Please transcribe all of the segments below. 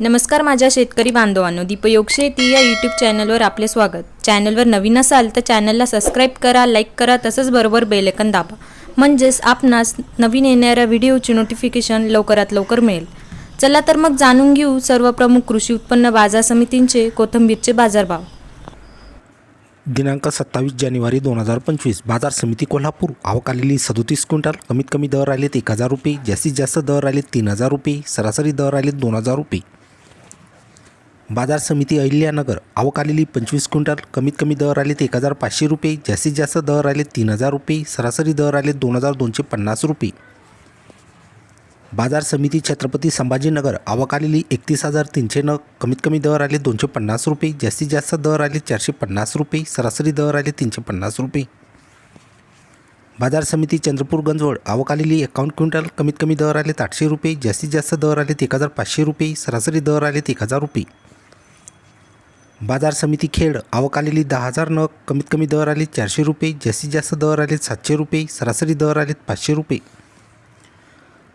नमस्कार माझ्या शेतकरी बांधवांनो दीपयोग शेती या यूट्यूब चॅनलवर आपले स्वागत. चॅनलवर नवीन असाल तर चॅनलला सबस्क्राईब करा लाईक करा तसंच बरोबर बेलेकन दाबा. म्हणजेच आपणास नवीन येणाऱ्या व्हिडिओची नोटिफिकेशन लवकरात लवकर मिळेल. चला तर मग जाणून घेऊ सर्व प्रमुख कृषी उत्पन्न बाजार समितींचे कोथंबीरचे बाजारभाव. दिनांक सत्तावीस जानेवारी दोन हजार पंचवीस बाजार समिती कोल्हापूर. आवक आलेली सदोतीस क्विंटल. कमीत कमी दर आलेत एक हजार रुपये. जास्तीत जास्त दर आलेत तीन हजार रुपये. सरासरी दर आलेत दोन हजार रुपये. बाजार समिती अहिल्यानगर आवक आलेली पंचवीस क्विंटल कमीत कमी दर आलेत एक हजार पाचशे रुपये जास्तीत जास्त दर आले तीन हजार रुपये सरासरी दर आले दोन हजार दोनशे पन्नास रुपये. बाजार समिती छत्रपती संभाजीनगर आवक आलेली एकतीस हजार तीनशे न कमीत कमी दर आले दोनशे पन्नास रुपये जास्तीत जास्त दर आले चारशे पन्नास रुपये सरासरी दर आले तीनशे पन्नास रुपये. बाजार समिती चंद्रपूर गंजवड आवक आलेली एकावन्न क्विंटल कमीत कमी दर आलेत आठशे रुपये जास्तीत जास्त दर आलेत एक हजार पाचशे रुपये सरासरी दर आलेत एक हजार रुपये. बाजार समिती खेड आवक आलेली दहा हजार नग कमीत कमी दर आले चारशे रुपये जास्तीत जास्त दर आलेत सातशे रुपये सरासरी दर आलेत पाचशे रुपये.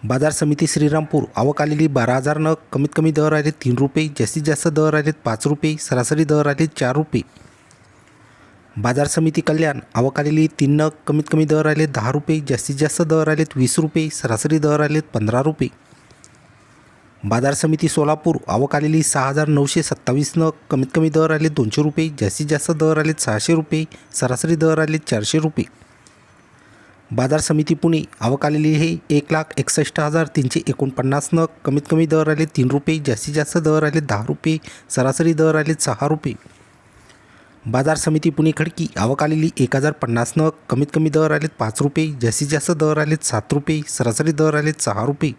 बाजार समिती श्रीरामपूर आवक आलेली बारा हजार नग कमीत कमी दर आले तीन रुपये जास्तीत जास्त दर आलेत पाच रुपये सरासरी दर आले चार रुपये. बाजार समिती कल्याण आवक आलेली तीन नग कमीत कमी दर आले दहा रुपये जास्तीत जास्त दर आलेत वीस रुपये सरासरी दर आलेत पंधरा रुपये. बाजार समिती सोलापूर आवक आलेली सहा हजार नऊशे सत्तावीस नग कमीत कमी दर आले दोनशे रुपये जास्तीत जास्त दर आलेत सहाशे रुपये सरासरी दर आले चारशे रुपये. बाजार समिती पुणे आवक आलेली हे एक लाख एकसष्ट हजार तीनशे एकोणपन्नास नग कमीत कमी दर आले तीन रुपये जास्तीत जास्त दर आले दहा रुपये सरासरी दर आले सहा रुपये. बाजार समिती पुणे खडकी आवक आलेली एक हजार पन्नास नग कमीत कमी दर आलेत पाच रुपये जास्तीत जास्त दर आलेत सात रुपये सरासरी दर आलेत सहा रुपये.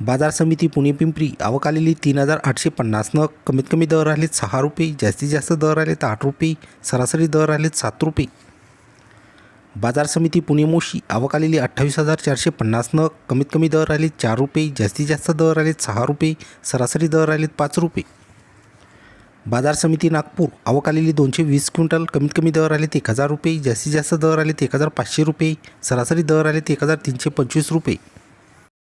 बाजार समिती पुणे पिंपरी आवक आलेली तीन हजार आठशे पन्नास नग कमीत कमी दर आलेत सहा रुपये जास्तीत जास्त दर आलेत आठ रुपये सरासरी दर आलेत सात रुपये. बाजार समिती पुणे मोशी आवक आलेली अठ्ठावीस हजार चारशे पन्नास नग कमीत कमी दर आले चार रुपये जास्तीत जास्त दर आलेत सहा रुपये सरासरी दर आलेत पाच रुपये. बाजार समिती नागपूर आवक आलेली दोनशे वीस क्विंटल कमीत कमी दर आलेत एक हजार रुपये जास्तीत जास्त दर आलेत एक हजार पाचशे रुपये सरासरी दर आलेत एक हजार तीनशे पंचवीस रुपये.